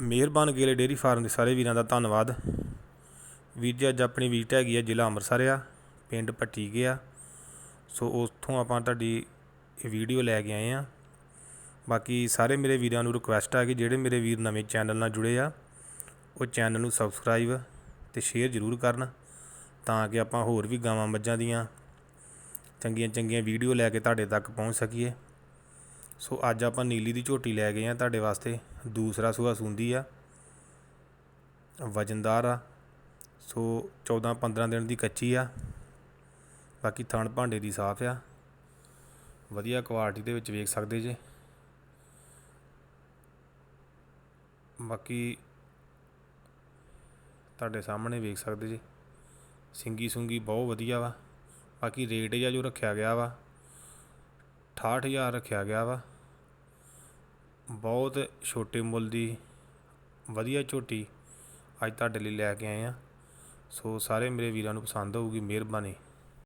ਮਿਹਰਬਾਨ ਗੇਲੇ dairy farm ਦੇ ਸਾਰੇ ਵੀਰਾਂ ਦਾ ਧੰਨਵਾਦ। ਵੀਰ ਜੀ, ਅੱਜ ਆਪਣੀ ਵੀਟ ਹੈਗੀ ਆ ਜ਼ਿਲ੍ਹਾ ਅੰਮ੍ਰਿਤਸਰ ਆ, ਪਿੰਡ ਪੱਟੀ ਆ। ਸੋ ਉੱਥੋਂ ਆਪਾਂ ਤੁਹਾਡੀ ਇਹ ਵੀਡੀਓ ਲੈ ਕੇ ਆਏ ਆ। ਬਾਕੀ ਸਾਰੇ ਮੇਰੇ ਵੀਰਾਂ ਨੂੰ ਰਿਕੁਐਸਟ ਆ ਕਿ ਜਿਹੜੇ ਮੇਰੇ ਵੀਰ ਨਵੇਂ ਚੈਨਲ ਨਾਲ ਜੁੜੇ ਆ, ਉਹ ਚੈਨਲ ਨੂੰ ਸਬਸਕ੍ਰਾਈਬ ਤੇ ਸ਼ੇਅਰ ਜ਼ਰੂਰ ਕਰਨ ਤਾਂ ਕਿ ਆਪਾਂ ਹੋਰ ਵੀ ਗਾਵਾਂ ਮੱਝਾਂ ਦੀਆਂ ਚੰਗੀਆਂ ਚੰਗੀਆਂ ਵੀਡੀਓ ਲੈ ਕੇ ਤੁਹਾਡੇ ਤੱਕ ਪਹੁੰਚ ਸਕੀਏ। ਸੋ ਅੱਜ ਆਪਾਂ ਨੀਲੀ ਦੀ ਝੋਟੀ ਲੈ ਗਏ ਆ ਤੁਹਾਡੇ ਵਾਸਤੇ। ਦੂਸਰਾ ਸੂਆ ਸੁੰਦੀ ਆ। ਵਜਨਦਾਰ ਆ। ਸੋ 14 15 ਦਿਨ ਦੀ ਕੱਚੀ ਆ। ਬਾਕੀ ਥਣ ਭਾਂਡੇ ਦੀ ਸਾਫ਼ ਆ। ਵਧੀਆ ਕੁਆਲਿਟੀ ਦੇ ਵਿੱਚ ਵੇਖ ਸਕਦੇ ਜੇ। ਬਾਕੀ ਤੁਹਾਡੇ ਸਾਹਮਣੇ ਵੇਖ ਸਕਦੇ ਜੇ। ਸਿੰਗੀ ਸੁੰਗੀ ਬਹੁਤ ਵਧੀਆ ਵਾ। ਬਾਕੀ ਰੇਟ ਜਿਹਾ ਜੋ ਰੱਖਿਆ ਗਿਆ ਵਾ। ਅਠਾਹਠ ਹਜ਼ਾਰ ਰੱਖਿਆ ਗਿਆ ਵਾ। ਬਹੁਤ ਛੋਟੇ ਮੁੱਲ ਦੀ, ਵਧੀਆ ਝੋਟੀ ਅੱਜ ਤੁਹਾਡੇ ਲਈ ਲੈ ਕੇ ਆਏ ਹਾਂ ਸੋ ਸਾਰੇ ਮੇਰੇ ਵੀਰਾਂ ਨੂੰ ਪਸੰਦ ਹੋਊਗੀ, ਮਿਹਰਬਾਨੀ।